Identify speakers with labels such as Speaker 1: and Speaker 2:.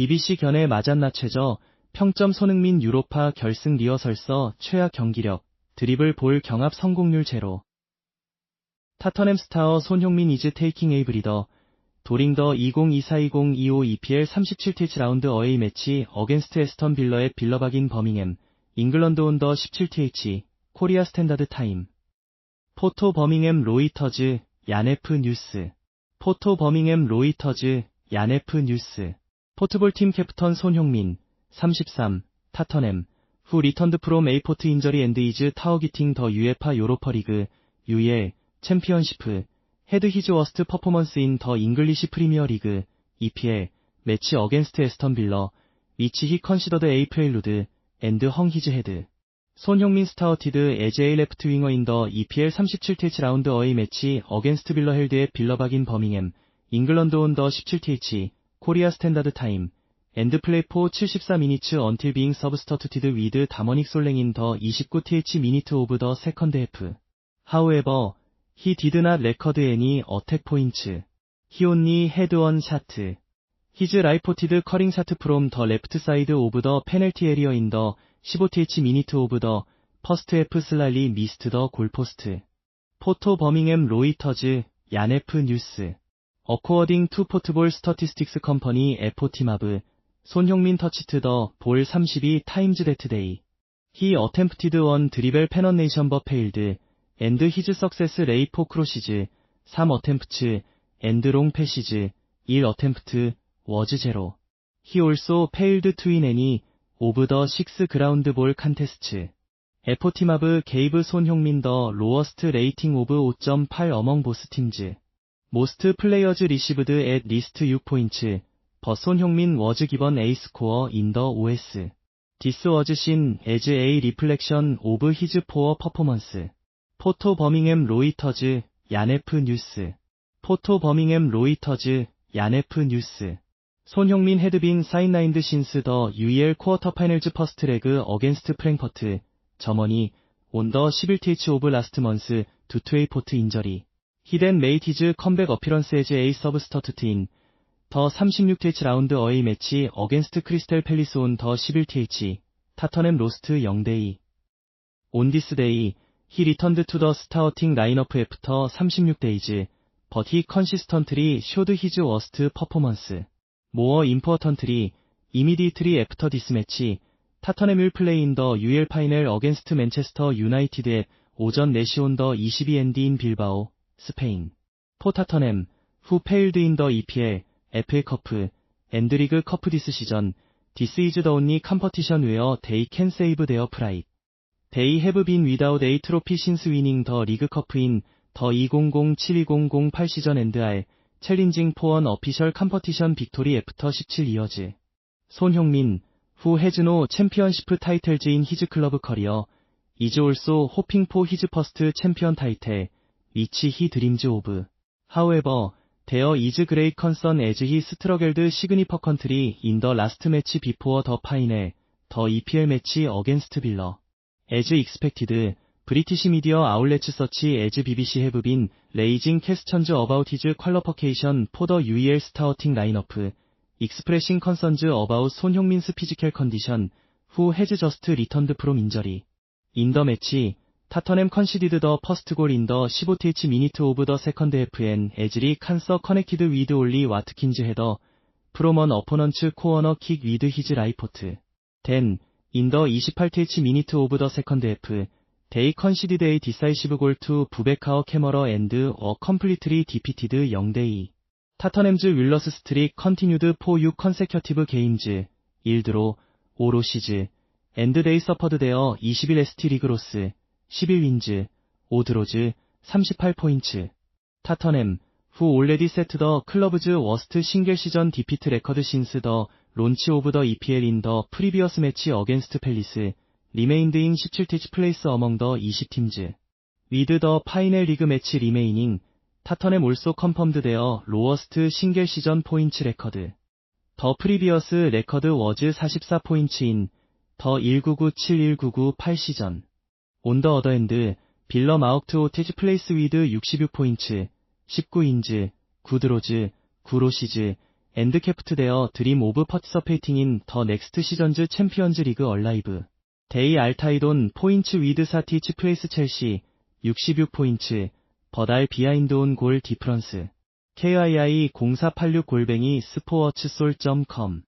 Speaker 1: BBC 견해 마잔나 최저, 평점 손흥민 유로파 결승 리허설서 최악 경기력, 드리블 볼 경합 성공률 제로. 타터넘 스타어 손흥민 이즈 테이킹 에이 브리더, 도링더 2024-2025 EPL 37티치 라운드 어웨이 매치 어겐스트 에스턴 빌러의 빌러박인 버밍햄, 잉글런드 온더 17th, 코리아 스탠다드 타임. 포토 버밍햄 로이터즈, 야네프 뉴스. 포토 버밍햄 로이터즈, 야네프 뉴스. 포트볼 팀 캡턴 손형민, 33, 타터넴, 후 리턴드 프롬 에이포트 인저리 앤드 이즈 타워기팅 더 유에파 요로퍼 리그, UEL, 챔피언시프, 헤드 히즈 워스트 퍼포먼스 인 더 잉글리시 프리미어 리그, EPL, 매치 어겐스트 에스턴 빌러, 위치 히 컨시더드 에이프레일루드, 앤드 헝 히즈 헤드. 손형민 스타워티드 에제이 레프트 윙어 인 더 EPL 37TH 라운드 어이 매치 어겐스트 빌러 헬드의 빌러박인 버밍햄, 잉글런드 온 더 17TH, 코리아 스탠다드 타임, 엔드 플레이 포 74 미니츠 언틸 빙 서브스터투티드 위드 다머닉 솔랭인 더 29th 미니트 오브 더 세컨드 해프. However, he did not record any attack points. He only had one shot. His reported curling shot from the left side of the penalty area in the 15th minute of the first half slightly missed the goalpost. 포토 버밍햄 로이터즈, 야네프 뉴스. According to Football Statistics Company 에포티마브, 손형민 터치트 더 볼 32 타임즈 데트데이. He attempted one dribble penetration but failed, and his success rate for crosses, 3 attempts, and long passes, 1 attempt, was zero. He also failed to win any of the 6 ground ball contests. 에포티마브 게이브 손형민 더 로어스트 레이팅 오브 5.8 어멍 보스 팀즈. 모스트 플레이어즈 리시브드 앳 리스트 6포인츠. 버손형민 워즈 기번 A 스코어 인더 OS. 디스 워즈 신 에즈 A 리플렉션 오브 히즈 포어 퍼포먼스. 포토 버밍햄 로이터즈, 야네프 뉴스. 포토 버밍햄 로이터즈, 야네프 뉴스. 손형민 헤드빈 사인라인드 신스 더 UEL 쿼터 파이널즈 퍼스트 레그 어겐스트 프랭퍼트. 점원이 온더 11th 오브 라스트 먼스 두투에이 포트 인저리. 히덴 메이티즈 컴백 어피런스 에즈 에이 서브스터트인 더 36th 라운드 어웨이 매치 어겐스트 크리스텔 팰리스 온 더 11th 타터넴 로스트 0대2 온 디스 데이. 히 리턴드 투 더 스타워팅 라인어프 애프터 36데이즈 버티 컨시스턴트리 쇼드 히즈 워스트 퍼포먼스 모어 임포턴트리 이미디트리 애프터 디스 매치 타터넴 윌 플레이 인더 UL 파이널 어겐스트 맨체스터 유나이티드 오전 4시 온 더 22엔디 인 빌바오 스페인 포타터넴 후 페일드 인 더 EPL FA커프, 엔드리그 커프 디스 시전, 디스 이즈 더 온리 컴퍼티션 웨어 데이 캔 세이브 데어 프라이. 데이 해브 빈 위다웃 에이 트로피 신스 위닝 더 리그 커프인 더 2007-2008 시전 앤드 알 챌린징 포원 어피셜 컴퍼티션 빅토리 애프터 17 이어즈. 손형민, 후 해즈노 챔피언시프 타이틀즈인 히즈 클러브 커리어, 이즈 올소 호핑 포 히즈 퍼스트 챔피언 타이틀, 히 드림즈 오브. 하우에버, 데어 이즈 그레이 컨선 에즈 히 스트러겔드 시그니퍼 컨트리 인더 라스트 매치 비포어 더 파이넬 더 EPL 매치 어겐스트 빌러 에즈 익스펙티드 브리티시 미디어 아울렛츠 서치 에즈 BBC 해브빈 레이징 캐스천즈 어바웃 히즈 퀄러퍼케이션 포더 UEL 스타워팅 라인어프 익스프레싱 컨선즈 어바웃 손형민스 피지컬 컨디션 후 해즈 저스 타터넴 컨시디드 더 퍼스트 골 인 더 15th 미니트 오브 더 세컨드 해프엔 에즈리 칸서 커넥티드 위드 올리 와트킨즈 헤더 프로먼 어포넌츠 코어너 킥 위드 히즈 라이포트 덴인더 28th 미니트 오브 더 세컨드 해프 데이 컨시디드 에이. 디사이시브 골투 부베카어 캐머러 앤드 어 컴플리트리 디피티드 0대2 타터넴즈 윌러스 스트릭 컨티뉴드 포유 컨세큐티브 게임즈 일드로 오로시즈. 앤드 데이 서퍼드 데어 21 ST 리그로스 11윈즈, 오드로즈, 38포인트, 타터넴, 후 올레디 세트 더 클러브즈 워스트 싱글 시전 디피트 레커드 신스 더 론치 오브 더 EPL 인 더 프리비어스 매치 어겐스트 펠리스, 리메인드 인 17티치 플레이스 어멍 더 20팀즈, 위드 더 파이널 리그 매치 리메이닝, 타터넴 올소 컨펌드 되어 로어스트 싱글 시전 포인트 레커드, 더 프리비어스 레커드 워즈 44포인트인 더 1997-1998 시전, 온더 어더핸드, 빌러 마우트 오티즈 플레이스 위드 66포인트, 19인즈, 구드로즈, 구로시즈, 엔드캐프트 데어 드림 오브 퍼티서페이팅 인 더 넥스트 시전즈 챔피언즈 리그 얼라이브. 데이 알타이돈 포인츠 위드 사티치 프레이스 첼시 66포인츠 버달 비하인드 온 골 디프런스 KII 0486 골뱅이 스포어츠솔.com